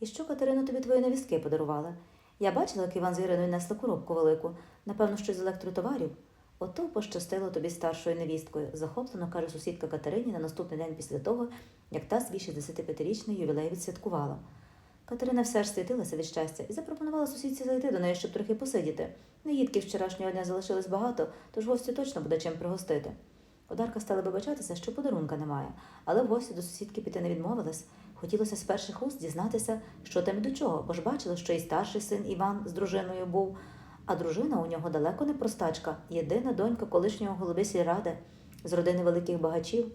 І що Катерина тобі твої невістки подарували? Я бачила, як Іван з Іриною несли коробку велику, напевно, що з електротоварів. Ото пощастило тобі старшою невісткою, захоплено каже сусідка Катерині на наступний день після того, як та свій 65-річний ювілей відсвяткувала. Катерина все ж світилася від щастя і запропонувала сусідці зайти до неї, щоб трохи посидіти. Неїдків вчорашнього дня залишилось багато, тож гостю точно буде чим пригостити. Одарка стала вибачатися, що подарунка немає, але в гості до сусідки піти не відмовилась. Хотілося з перших уст дізнатися, що там і до чого, бо ж бачила, що і старший син Іван з дружиною був, а дружина у нього далеко не простачка, єдина донька колишнього голови сільради з родини великих багачів.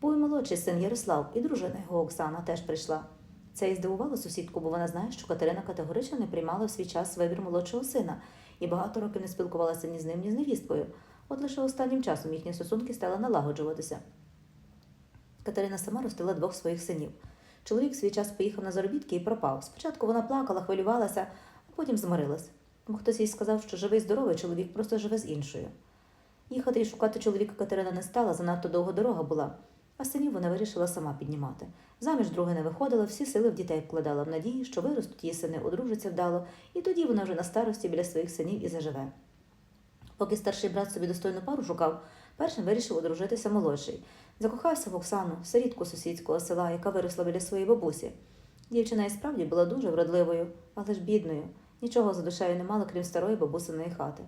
Був і молодший син Ярослав, і дружина його Оксана теж прийшла. Це і здивувало сусідку, бо вона знає, що Катерина категорично не приймала в свій час вибір молодшого сина і багато років не спілкувалася ні з ним, ні з невісткою. От лише останнім часом їхні стосунки стали налагоджуватися. Катерина сама ростила двох своїх синів. Чоловік свій час поїхав на заробітки і пропав. Спочатку вона плакала, хвилювалася, а потім змирилась. Бо хтось їй сказав, що живий здоровий чоловік просто живе з іншою. Їхати і шукати чоловіка Катерина не стала, занадто довга дорога була, а синів вона вирішила сама піднімати. Заміж други не виходила, всі сили в дітей вкладала в надії, що виростуть її сини, одружаться вдало, і тоді вона вже на старості біля своїх синів і заживе. Поки старший брат собі достойну пару шукав, першим вирішив одружитися молодший. Закохався в Оксану, сирітку сусідського села, яка виросла біля своєї бабусі. Дівчина і справді була дуже вродливою, але ж бідною. Нічого за душею не мала, крім старої бабусиної хати.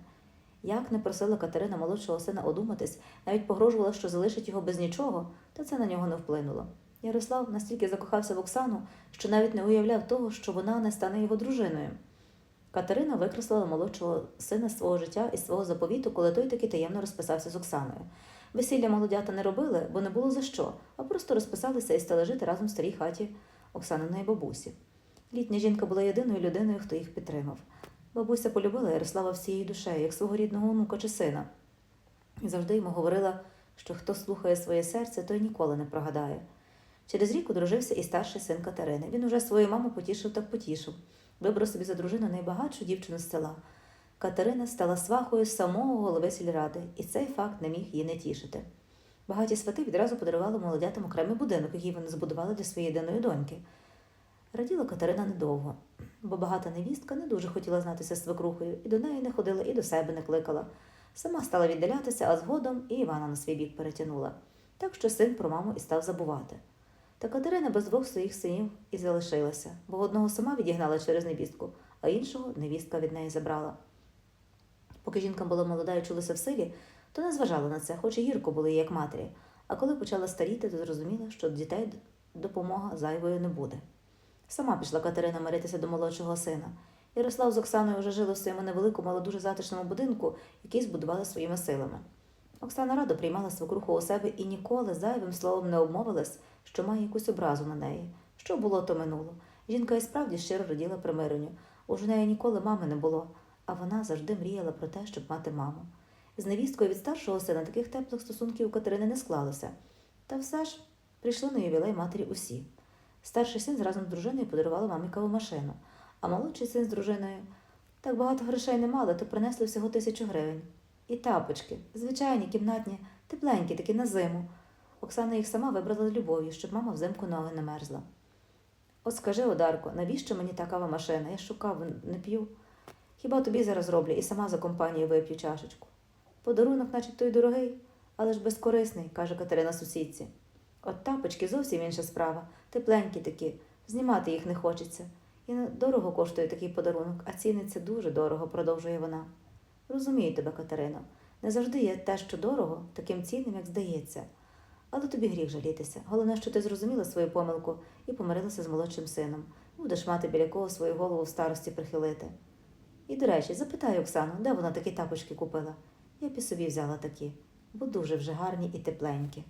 Як не просила Катерина молодшого сина одуматись, навіть погрожувала, що залишить його без нічого, та це на нього не вплинуло. Ярослав настільки закохався в Оксану, що навіть не уявляв того, що вона не стане його дружиною. Катерина викреслила молодшого сина з свого життя і свого заповіту, коли той таки таємно розписався з Оксаною. Весілля молодята не робили, бо не було за що, а просто розписалися і стали жити разом в старій хаті Оксаниної бабусі. Літня жінка була єдиною людиною, хто їх підтримав. Бабуся полюбила Ярослава всією душею, як свого рідного онука чи сина. І завжди йому говорила, що хто слухає своє серце, той ніколи не прогадає. Через рік одружився і старший син Катерини. Він уже свою маму потішив так потішив. Вибрав собі за дружину найбагатшу дівчину з села. Катерина стала свахою самого голови сільради, і цей факт не міг її не тішити. Багаті свати відразу подарували молодятам окремий будинок, який вони збудували для своєї єдиної доньки. Раділа Катерина недовго, бо багата невістка не дуже хотіла знатися з свекрухою, і до неї не ходила, і до себе не кликала. Сама стала віддалятися, а згодом і Івана на свій бік перетягнула. Так що син про маму і став забувати. Та Катерина без двох своїх синів і залишилася, бо одного сама відігнала через невістку, а іншого невістка від неї забрала. Поки жінка була молода і чулася в силі, то не зважала на це, хоч і гірко було їй як матері. А коли почала старіти, то зрозуміла, що дітей допомога зайвою не буде. Сама пішла Катерина миритися до молодшого сина. Ярослав з Оксаною вже жили в своєму невеликому, але дуже затишному будинку, який збудували своїми силами. Оксана радо приймала свекруху у себе і ніколи зайвим словом не обмовилась, що має якусь образу на неї. Що було, то минуло. Жінка і справді щиро раділа примиренню. Уж у неї ніколи мами не було, а вона завжди мріяла про те, щоб мати маму. З невісткою від старшого сина таких теплих стосунків у Катерини не склалося. Та все ж прийшли на ювілей матері усі. Старший син разом з дружиною подарували мамі кавомашину, а молодший син з дружиною так багато грошей не мали, то принесли всього тисячу гривень. І тапочки, звичайні, кімнатні, тепленькі, такі на зиму. Оксана їх сама вибрала з любов'ю, щоб мама взимку ноги не мерзла. От скажи, Одарко, навіщо мені та кава машина? Я шукав, не п'ю. Хіба тобі зараз роблю і сама за компанію вип'ю чашечку. Подарунок, начебто й дорогий, але ж безкорисний, каже Катерина сусідці. От тапочки зовсім інша справа, тепленькі такі, знімати їх не хочеться. І дорого коштує такий подарунок, а ціниться дуже дорого, продовжує вона. Розумію тебе, Катерино, не завжди є те, що дорого, таким цінним, як здається. Але тобі гріх жалітися. Головне, що ти зрозуміла свою помилку і помирилася з молодшим сином. Будеш мати біля кого свою голову в старості прихилити. І, до речі, запитаю Оксану, де вона такі тапочки купила. Я пі собі взяла такі, бо дуже вже гарні і тепленькі.